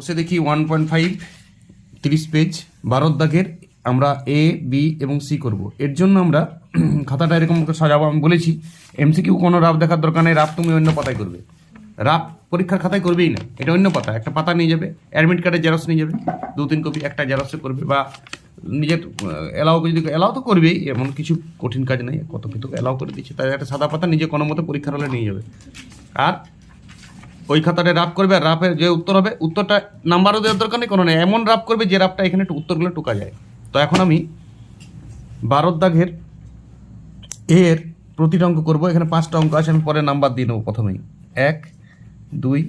বসে দেখি one point five তিরিশ পেজ ভারত দাগের আমরা এ বি এবং সি করব। এর জন্য আমরা খাতাটা এরকম সাজাবো, আমি বলেছি এমসিকিউ কোনো রাফ দেখার দরকার নেই, রাফ তুমি অন্য পাতায় করবে। রাফ পরীক্ষার খাতায় করবেই না, এটা অন্য পাতা, একটা পাতা নিয়ে যাবে অ্যাডমিট কার্ডের জেরক্স নিয়ে যাবে, দু তিন কপি একটা জেরক্সে করবে, বা নিজের এলাও যদি এলাও তো করবেই, এমন কিছু কঠিন কাজ নেই কত কিছু এলাও করে দিচ্ছে, তাই একটা সাদা পাতা নিজে কোনো মতো পরীক্ষার হলে নিয়ে যাবে। আর ওই খাতাটা রাপ করবে আর রাপের যে উত্তর হবে, উত্তরটা নাম্বারও দেওয়ার দরকার নেই, কোনো নেই। এমন রাপ করবে যে রাপটা এখানে একটু উত্তরগুলো টুকা যায়। তো এখন আমি ভারত দাগের এর প্রতিটা অঙ্ক করব। এখানে পাঁচটা অঙ্ক আছে, আমি পরে নাম্বার দিয়ে নেব প্রথমেই। এক, দুই,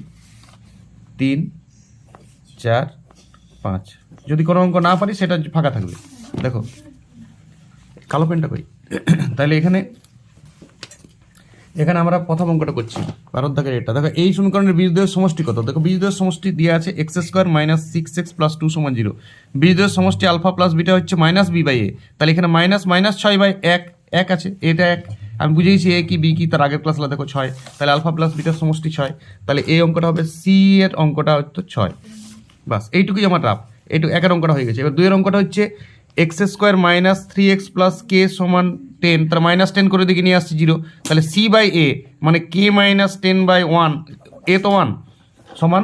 তিন, চার, পাঁচ। যদি কোনো অঙ্ক না পারি, সেটা ফাঁকা থাকবে। দেখো, কালো পেনটা কই? তাহলে এখানে এখানে আমরা প্রথম অঙ্কটা করছি। ভারত দাগের এটা। দেখো, এই সমীকরণের বীজদ্বয়ের সমষ্টি কত? দেখো বীজদ্বয়ের সমষ্টি দিয়ে আছে x square minus six x plus two সমান জিরো বীজদ্বয়ের সমষ্টি আলফা প্লাস বিটা হচ্ছে মাইনাস বি বাই এ তাহলে এখানে মাইনাস মাইনাস ছয় বাই এক। এক আছে, এটা এক। আমি বুঝেইছি এ কি বি কি, তার আগের ক্লাসলা দেখো ছয়। তাহলে আলফা প্লাস বিটার সমষ্টি ছয়। তাহলে এই অঙ্কটা হবে সি এর অঙ্কটা হচ্ছে ছয়। বাস, এইটুকুই আমার রাফ এইটুকু একের অঙ্কটা হয়ে গেছে। এবার দুইয়ের অঙ্কটা হচ্ছে x square minus three x plus k সমান টেন তার মাইনাস টেন করে দিকে নিয়ে আসছি জিরো। তাহলে সি বাই এ মানে k minus ten by one a তো ওয়ান সমান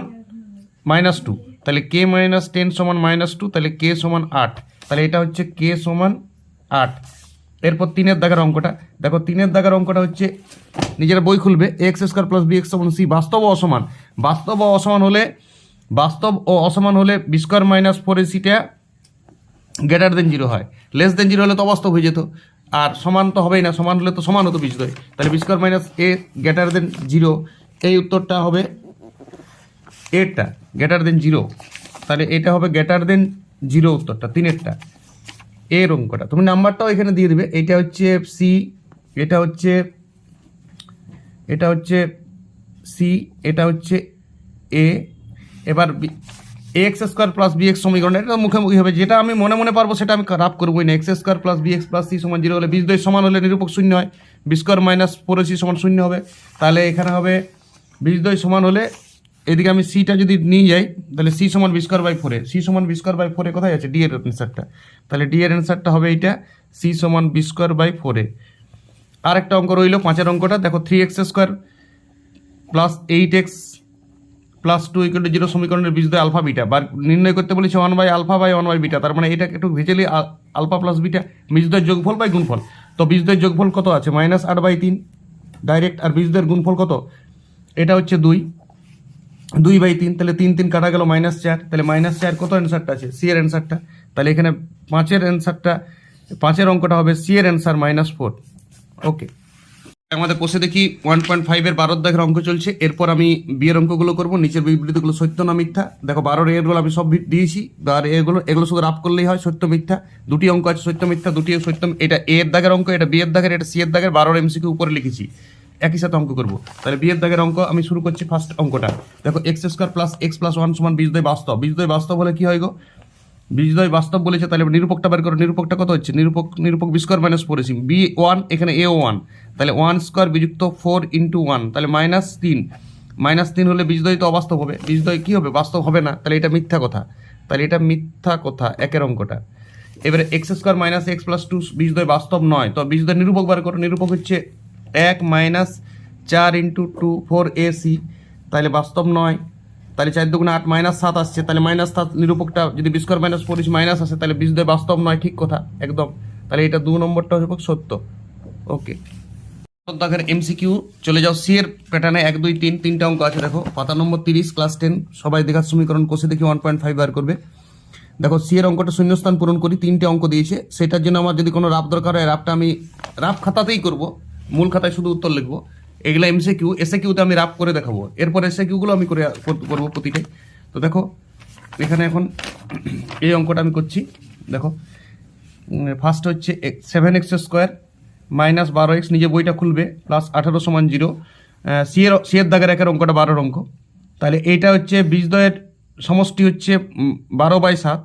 মাইনাস টু তাহলে কে মাইনাস টেন সমান মাইনাস টু তাহলে কে সমান আট। তাহলে এটা হচ্ছে কে সমান আট। এরপর তিনের দাগের অঙ্কটা। দেখো, তিনের দাগের অঙ্কটা হচ্ছে নিজের বই খুলবে x square plus b x সমান সি বাস্তব ও অসমান। বাস্তব অসমান হলে, বাস্তব ও অসমান হলে বি স্কোয়ার মাইনাস ফোর এসিটা গ্রেটার দেন জিরো হয়। লেস দেন জিরো হলে তো অবাস্তব হয়ে যেত। আর সমান তো হবেই না, সমান হলে তো সমান হতো বীজদ্বয় তাহলে b square minus a greater than zero এই উত্তরটা হবে এরটা গ্রেটার দেন জিরো তাহলে এটা হবে গ্রেটার দেন জিরো উত্তরটা, তিনেরটা। এর অঙ্কটা, তুমি নাম্বারটাও এখানে দিয়ে দিবে। এটা হচ্ছে সি এটা হচ্ছে এটা হচ্ছে সি এটা হচ্ছে এ এবার x square plus b x সমীকরণ, এটা মুখোমুখি হবে। যেটা আমি মনে মনে পারব, সেটা আমি রাপ করবোই না। X square plus b x plus c সমান জিরো হলে বীজদ্বয় সমান হলে নিরূপক শূন্য হয়। B square minus four c সমান শূন্য হবে। তাহলে এখানে হবে বীজদ্বয় সমান হলে এদিকে আমি সিটা যদি নিয়ে যাই, তাহলে সি সমান বি স্কোয়ার বাই ফোরে সি সমান বি স্কোয়ার বাই ফোরে কোথায় আছে? ডি এর অ্যান্সারটা তাহলে ডি এর অ্যান্সারটা হবে এইটা। সি সমান বি স্কোয়ার বাই ফোরে আরেকটা অঙ্ক রইল, পাঁচের অঙ্কটা। দেখো three x square plus eight x plus two equal to zero সমীকরণের বীজদ্বয় আলফা বিটা বা নির্ণয় করতে বলেছে one by alpha by one by beta তার মানে এটা একটু ভেজেলি আলফা প্লাস বিটা বীজদ্বয়ের যোগফল বাই গুণফল। তো বীজদ্বয়ের যোগফল কত আছে? মাইনাস আট বাই তিন ডাইরেক্ট আর বীজদ্বয়ের গুণফল কত? এটা হচ্ছে দুই দুই বাই তিন, তাহলে তিন তিন কাটা গেল মাইনাস চার, তাহলে মাইনাস চার কত অ্যান্সারটা আছে? সি এর অ্যান্সারটা তাহলে এখানে পাঁচের অ্যান্সারটা পাঁচের অঙ্কটা হবে সি এর অ্যান্সার মাইনাস ফোর ওকে আমাদের কোষে দেখি ওয়ান পয়েন্ট ফাইভের বারোর দাগের অঙ্ক চলছে। এরপর আমি বিয়ের অঙ্কগুলো করব, নিচের বিবৃতিগুলো সত্য না মিথ্যা? দেখো বারোর এরগুলো আমি সব দিয়েছি আর এগুলো এগুলো শুধু রাফ করলেই হয়, সত্য মিথ্যা। দুটি অঙ্ক আছে, সত্য মিথ্যা, দুটি সত্য এটা এ এর দাগের অঙ্ক, এটা বিয়ের দাগের, এটা সি এর দাগের বারোর এমসিকে উপরে লিখেছি। একই সাথে অঙ্ক করব। তাহলে বিয়ের দাগের অঙ্ক আমি শুরু করছি ফার্স্ট অঙ্কটা। দেখো x square plus x plus one সমান বীজদ্বয় বাস্তব। বীজদ্বয় বাস্তব হলে কি হয় গো? বীজদ্বয় বাস্তব বলেছে, তাহলে নিরূপকটা বের করো, নিরূপকটা কত হচ্ছে? নিরূপক নিরূপক b square minus four ac b one এখানে এ ওয়ান তাহলে ওয়ান স্কোয়ার বিযুক্ত ফোর ইন্টু ওয়ান তাহলে মাইনাস তিন মাইনাস তিন হলে বীজদ্বয় তো অবাস্তব হবে বীজদ্বয় কি হবে? বাস্তব হবে না, তাহলে এটা মিথ্যা কথা, তাহলে এটা মিথ্যা কথা, একের অঙ্কটা। এবারে x square minus x plus two বীজদ্বয় বাস্তব নয়, তো বীজদ্বয় নিরূপক বার করো, নিরূপক হচ্ছে এক মাইনাস চার into two four a c তাহলে বাস্তব নয়। তাহলে চার দুগুণে আট মাইনাস সাত আসছে, তাহলে মাইনাস সাত নিরূপকটা যদি b square minus four minus আসে, তাহলে বিশ বীজদ্বয় বাস্তব নয়, ঠিক কথা, একদম। তাহলে এটা দু নম্বরটা হবে সত্য। ওকে দেখেন এমসিকিউ চলে যাও সি এর প্যাটার্নে এক, দুই, তিন, তিনটা অঙ্ক আছে, দেখো। পাতা নম্বর তিরিশ ক্লাস টেন সবাই দেখার সমীকরণ কোষে দেখি ওয়ান পয়েন্ট ফাইভ বার করবে। দেখো সি এর অঙ্কটা শূন্যস্থান পূরণ করি, তিনটে অঙ্ক দিয়েছে। সেটার জন্য আমার যদি কোনো রাফ দরকার হয়, রাফটা আমি, রাফ খাতাতেই করব। মূল খাতায় শুধু উত্তর লিখব। এগুলো এমসি কিউ এসে কিউতে আমি রাফ করে দেখাবো। এরপর এসে কিউগুলো আমি করে কর- করব প্রতিটাই তো দেখো, এখানে এখন এই অঙ্কটা আমি করছি। দেখো ফার্স্ট হচ্ছে সেভেন এক্স স্কোয়ার মাইনাস বারো এক্স নিজে বইটা খুলবে প্লাস আঠারো সমান জিরো সিয়ের সিয়ের দাগের একের অঙ্কটা বারোর অঙ্ক। তাহলে এইটা হচ্ছে বীজদ্বয়ের সমষ্টি হচ্ছে বারো বাই সাত।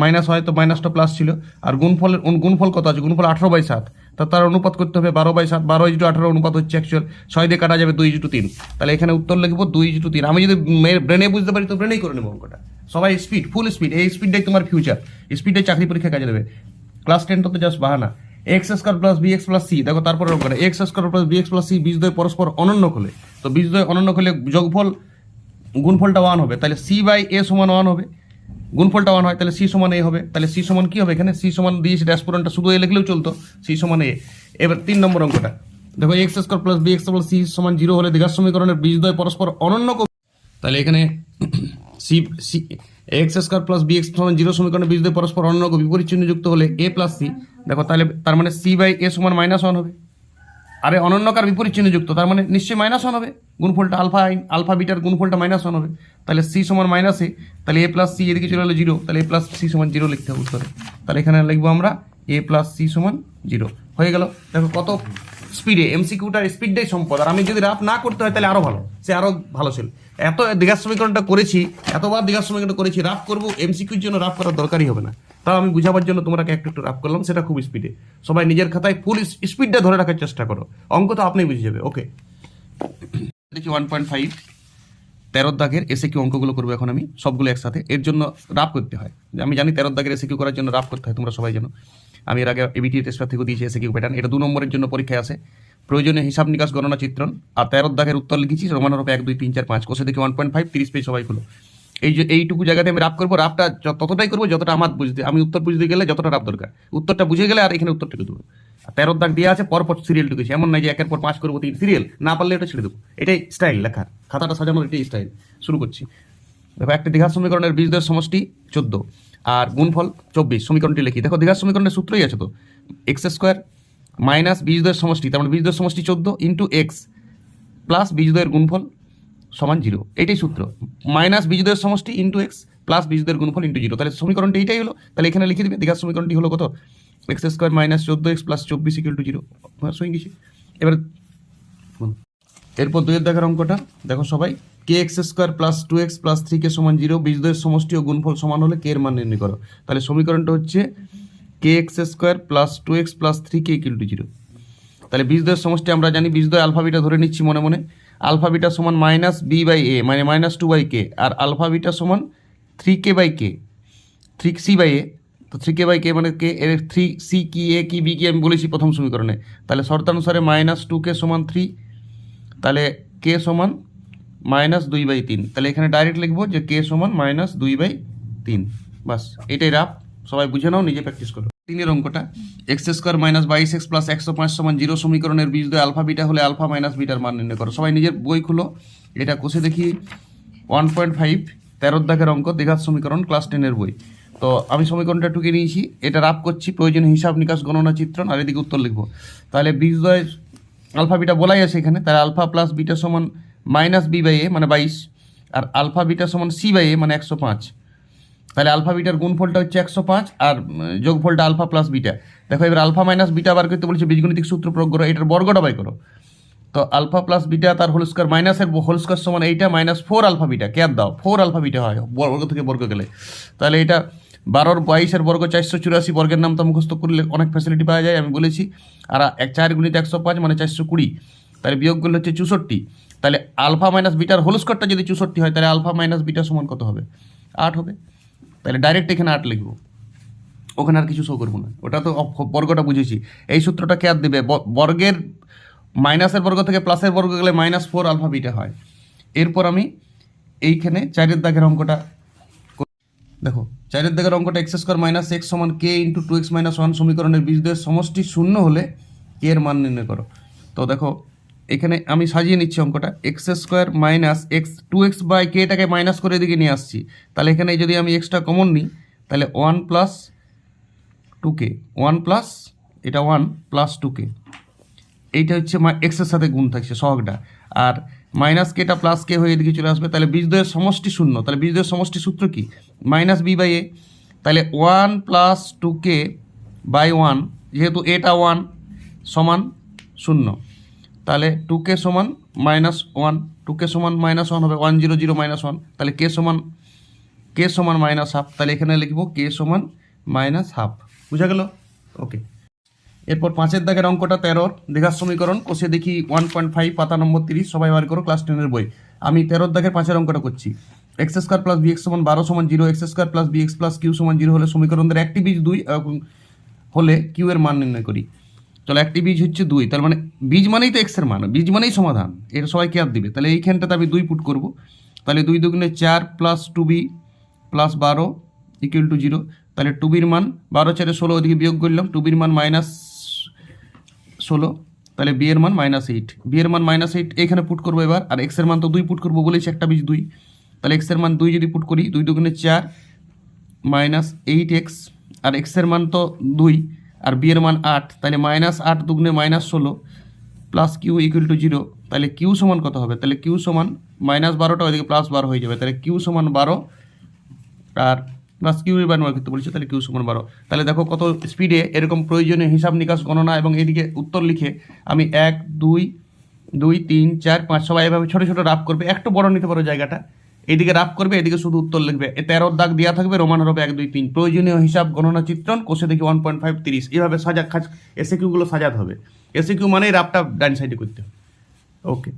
মাইনাস হয় তো মাইনাসটা প্লাস ছিল। আর গুণফলের গুণফল কত আছে? গুণফল আঠারো বাই সাত। তা তার অনুপাত করতে হবে বারো বাই সাত, বারো ইজটু আঠারো অনুপাত হচ্ছে অ্যাকচুয়াল ছয় দিয়ে কাটা যাবে দুই ইজটু তিন। তাহলে এখানে উত্তর লিখব দুই ইজটু তিন। আমি যদি ব্রেনে বুঝতে পারি তো ব্রেনেই করে নেব অঙ্কটা। সবাই স্পিড ফুল স্পিড এই স্পিডটাই তোমার ফিউচার স্পিডে চাকরি পরীক্ষা কাজে দেবে। ক্লাস টেনটা তো জাস্ট বাহানা। X square plus b x plus c দেখো তারপরে অঙ্কটা। X square plus b x plus c বীজদ্বয় পরস্পর অনন্য হলে তো বীজদ্বয় অনন্য হলে যোগফল, গুণফলটা ওয়ান হবে। তাহলে সি বাই এ সমান ওয়ান হবে। গুণফলটা ওয়ান হয়, তাহলে সি সমান এ হবে। তাহলে সি সমান কি হবে এখানে? সি সমান দিয়েছে ড্যাশপোরেন্টটা শুধু এ লিখলেও চলতো। সি সমান এ এবার তিন নম্বর অঙ্কটা। দেখো x square plus b x plus c সমান জিরো হলে দীঘার সমীকরণের বীজদ্বয় পরস্পর অনন্য তাহলে এখানে c c x square plus b x সমান জিরো সমীকরণের বীজদ্বয় পরস্পর অনন্য বিপরীত চিহ্ন যুক্ত হলে এ প্লাস সি দেখো তাহলে তার মানে সি বাই এ সমান মাইনাস ওয়ান হবে। আরে অনন্যকার বিপরীত চিহ্ন যুক্ত, তার মানে নিশ্চয়ই মাইনাস ওয়ান হবে। গুণফলটা আলফা আইন আলফা বিটার গুণফলটা মাইনাস ওয়ান হবে। তাহলে সি সমান মাইনাস তাহলে এ প্লাস সি এদিকে চলে এলো জিরো তাহলে এ প্লাস সি সমান জিরো লিখতে হবে উত্তরে। তাহলে এখানে লিখব আমরা এ প্লাস সি সমান জিরো হয়ে গেল। দেখো কত স্পিডে এমসিকিউটার স্পিডটাই সম্পদ। আর আমি যদি রাফ না করতে হয়, তাহলে আরও ভালো। সে আরও ভালো ছিল। এত দীঘার সমীকরণটা করেছি, এতবার দীঘার সমীকরণটা করেছি, রাফ করব এমসিকিউর জন্য রাফ করার দরকারই হবে না। তাও আমি বুঝাবার জন্য তোমরাকে একটু একটু রাফ করলাম, সেটা খুব স্পিডে সবাই নিজের খাতায় ফুল স্পিডটা ধরে রাখার চেষ্টা করো। অঙ্ক তো আপনি বুঝে যাবে ওকে দেখি ওয়ান পয়েন্ট ফাইভ তেরোর দাগের এসে কিউ অঙ্কগুলো করব এখন আমি? সবগুলো একসাথে। এর জন্য রাফ করতে হয়। আমি জানি তেরোর দাগের এসে কিউ করার জন্য রাফ করতে হয়, তোমরা সবাই জানো। আমি এর আগে এবিটি টেস্ট থেকে দিয়েছি এসে কিউ প্যাটার্ন এটা দু নম্বরের জন্য পরীক্ষায় আসে। প্রয়োজনীয় হিসাব নিকাশ, গণনা, চিত্রণ। আর তেরোর দাগের উত্তর লিখেছি, রোমানোরূপে এক, দুই, তিন, চার, পাঁচ। কোষে দেখি ওয়ান পয়েন্ট ফাইভ তিরিশ পেজ সবাই খুলো। এই যে এইটুকু জায়গাতে আমি রাফ করব, রাফটা য- ততটাই করব যতটা আমার বুঝতে আমি উত্তর বুঝতে গেলে যতটা রাফ দরকার। উত্তরটা বুঝে গেলে আর এখানে উত্তরটা দেবো। তেরোর দাগ দেওয়া আছে, পরপর সিরিয়াল ঢুকেছে। এমন নাই যে একের পর পাঁচ করব তিন। সিরিয়াল না পারলে এটা ছেড়ে দেবো। এটাই স্টাইল লেখার খাতাটা সাজানোর এটাই স্টাইল শুরু করছি। দেখো, একটা দীঘার সমীকরণের বীজদের সমষ্টি চোদ্দ আর গুণফল চব্বিশ। সমীকরণটি লিখি। দেখো দীঘার সমীকরণের সূত্রই আছে তো। এক্স স্কোয়ার মাইনাস বীজদের সমষ্টি, তার মানে বীজদের সমষ্টি চোদ্দ ইন্টু এক্স প্লাস বীজদ্বয়ের গুণফল সমান জিরো এটাই সূত্র। মাইনাস বীজদ্বয়ের সমষ্টি ইন্টু এক্স প্লাস বীজদ্বয়ের গুণফল ইন্টু জিরো তাহলে সমীকরণটি এইটাই হলো। তাহলে এখানে লিখে দিবে, দীঘার সমীকরণটি হলো কত? এক্স স্কোয়ার মাইনাস চোদ্দ এক্স প্লাস চব্বিশ ইকুয়াল টু জিরো সই গেছি এবার এরপর দুইয়ের দেখার অঙ্কটা, দেখো সবাই। K x square plus two x plus three k সমান জিরো বীজদ্বয়ের সমষ্টি ও গুণফল সমান হলে কে এর মান নির্ণয় করো। তাহলে সমীকরণটা হচ্ছে k x square plus two x plus three k equal to zero তাহলে বীজদ্বয়ের সমষ্টি আমরা জানি বীজদ্বয় আলফাবিটা ধরে নিচ্ছি মনে মনে। আলফাবিটা সমান মাইনাস বি বাই এ মানে মাইনাস টু বাই কে, আর আলফা আলফাবিটা সমান three k by k, three c by a. তো থ্রি কে বাই কে মানে কে, এর থ্রি সি কি, এ কি, বি কি, আমি বলেছি প্রথম সমীকরণে। তাহলে শর্তানুসারে মাইনাস টু কে সমান থ্রি, তাহলে কে সমান মাইনাস দুই বাই তিন। তাহলে এখানে ডাইরেক্ট লিখব যে কে সমান মাইনাস দুই বাই তিন। বাস, এটাই রাফ। সবাই বুঝে নাও, নিজে প্র্যাকটিস করো। তিনের অঙ্কটা। এক্স স্কোয়ার মাইনাস বাইশ এক্স প্লাস একশো পাঁচ সমান জিরো সমীকরণের বীজ দিয়ে আলফা বিটা হলে আলফা মাইনাস বিটার মান নির্ণয় করো। সবাই নিজের বই খুলো। এটা কষে দেখি। ওয়ান পয়েন্ট ফাইভ তেরোর দাগের অঙ্ক দীঘার সমীকরণ ক্লাস টেনের বই। তো আমি সমীকরণটা টুকে নিয়েছি। এটা রাফ করছি। প্রয়োজনীয় হিসাব নিকাশ, গণনা, চিত্রণ, আর এদিকে উত্তর লিখব। তাহলে বীজদ্বয় আলফা বিটা বলাই আছে এখানে। তাহলে আলফা প্লাস বিটা সমান মাইনাস বি বাই এ মানে বাইশ। আর আলফা বিটা সমান সি বাই এ মানে একশো পাঁচ। তাহলে আলফা বিটার গুণফলটা হচ্ছে একশো পাঁচ আর যোগফলটা আলফা প্লাস বিটা। দেখো, এবার আলফা মাইনাস বিটা বার করতে বলছে বীজগণিতিক সূত্র প্রয়োগ করো, এটার বর্গটা বাই করো। তো আলফা প্লাস বিটা তার হোল স্কোয়ার মাইনাসের হোল স্কোয়ার সমান এইটা মাইনাস ফোর আলফা বিটা কেয়ার দাও? ফোর আলফা বিটা হয়, বর্গ থেকে বর্গ গেলে। তাহলে এটা বারোর বাইশের বর্গ চারশো চুরাশি, বর্গের নাম তো মুখস্থ করলে অনেক ফ্যাসিলিটি পাওয়া যায়, আমি বলেছি। আর এক চার গুণিত একশো পাঁচ মানে চারশো কুড়ি, তাহলে বিয়োগ করলে হচ্ছে চৌষট্টি। তাহলে আলফা মাইনাস বিটার হোল স্কোয়ারটা যদি চৌষট্টি হয়, তাহলে আলফা মাইনাস বিটা সমান কত হবে? আট হবে। তাহলে ডাইরেক্ট এখানে আট লিখব। ওখানে আর কিছু শো করব না। ওটা তো বর্গটা বুঝেছি। এই সূত্রটা কে আর দেবে? বর্গের মাইনাসের বর্গ থেকে প্লাসের বর্গ গেলে মাইনাস ফোর আলফা বিটা হয়। এরপর আমি এইখানে চারের দাগের অঙ্কটা দেখো, চারের দাগের অঙ্কটা এক্স স্কোয়ার মাইনাস এক্স সমান k into two x minus one সমীকরণের বীজদ্বয়ের সমষ্টি শূন্য হলে কে এর মান নির্ণয় করো। তো দেখো এখানে আমি সাজিয়ে নিচ্ছি অঙ্কটা। X square minus x two x by কেটাকে minus করে এদিকে নিয়ে আসছি। তাহলে এখানে যদি আমি এক্সট্রা কমন নিই, তাহলে one plus two k one plus এটা ওয়ান প্লাস টু কে এইটা হচ্ছে এক্সের সাথে গুণ থাকছে, সহগটা। আর মাইনাস কেটা প্লাস কে হয়ে এদিকে চলে আসবে, তাহলে বীজদ্বয়ের সমষ্টি শূন্য। তাহলে বীজদ্বয়ের সমষ্টি সূত্র কি? মাইনাস বি বাই এ তাহলে one plus two k by one যেহেতু এটা ওয়ান সমান শূন্য। তাহলে টু কে সমান মাইনাস ওয়ান টু কে সমান মাইনাস ওয়ান হবে one zero zero minus one তাহলে কে সমান কে সমান মাইনাস হাফ তাহলে এখানে লিখব কে সমান মাইনাস হাফ বুঝা গেল? ওকে এরপর পাঁচের দাগের অঙ্কটা তেরোর দেখার সমীকরণ, কোষে দেখি ওয়ান পয়েন্ট ফাইভ পাতা নম্বর তিরিশ, সবাই বার করো ক্লাস টেনের বই। আমি তেরোর দাগের পাঁচের অঙ্কটা করছি। X square plus b x সমান বারো সমান zero x square plus b x plus q সমান জিরো হলে সমীকরণদের একটি বীজ দুই হলে কিউ এর মান নির্ণয় করি। চলো একটি বীজ হচ্ছে দুই তার মানে বীজ মানেই তো এক্সের মান, বীজ মানেই সমাধান, এটা সবাই কেয়ার দিবে। তাহলে এইখানটাতে আমি দুই পুট করব, তাহলে দুই দুগুণে চার প্লাস টু বি প্লাস বারো ইকুয়াল টু জিরো তাহলে টু বির মান বারো, চারে ষোলো, ওদিকে বিয়োগ করলাম টু বির মান মাইনাস ষোলো, তাহলে বিয়ের মান মাইনাস এইট বিয়ের মান মাইনাস এইট এখানে পুট করব এবার, আর এক্সের মান তো দুই পুট করব বলেছি একটা বীজ দুই, তাহলে এক্সের মান দুই যদি পুট করি, দুই দুগুণে চার মাইনাস এইট এক্স আর এক্সের মান তো দুই আর বি এর মান আট, তাহলে মাইনাস আট দুগুণে মাইনাস ষোলো plus q equal to zero তাহলে কিউ সমান কত হবে? তাহলে কিউ সমান মাইনাস বারোটা ওইদিকে প্লাস বারো হয়ে যাবে। তাহলে কিউ সমান বারো আর প্লাস কিউ এবার বার করতে বলছে, তাহলে কিউ সমান বারো। তাহলে দেখো কত স্পিডে এরকম প্রয়োজনীয় হিসাব নিকাশ গণনা এবং এদিকে উত্তর লিখে আমি এক, দুই দুই, তিন, চার, পাঁচ, সবাই এভাবে ছোটো ছোটো রাফ করবে। একটু বড় নিতে পারো জায়গাটা। এদিকে রাফ করবে, এদিকে শুধু উত্তর লিখবে। এ তেরোর দাগ দেওয়া থাকবে, রোমান হবে এক, দুই, তিন। প্রয়োজনীয় হিসাব, গণনা, চিত্রণ, কোষে দেখি ওয়ান পয়েন্ট ফাইভ তিরিশ। এভাবে সাজা খাজ এসে কিউগুলো সাজাতে হবে। এসে কিউ মানেই রাফটা ডাইন সাইডে করতে হবে। ওকে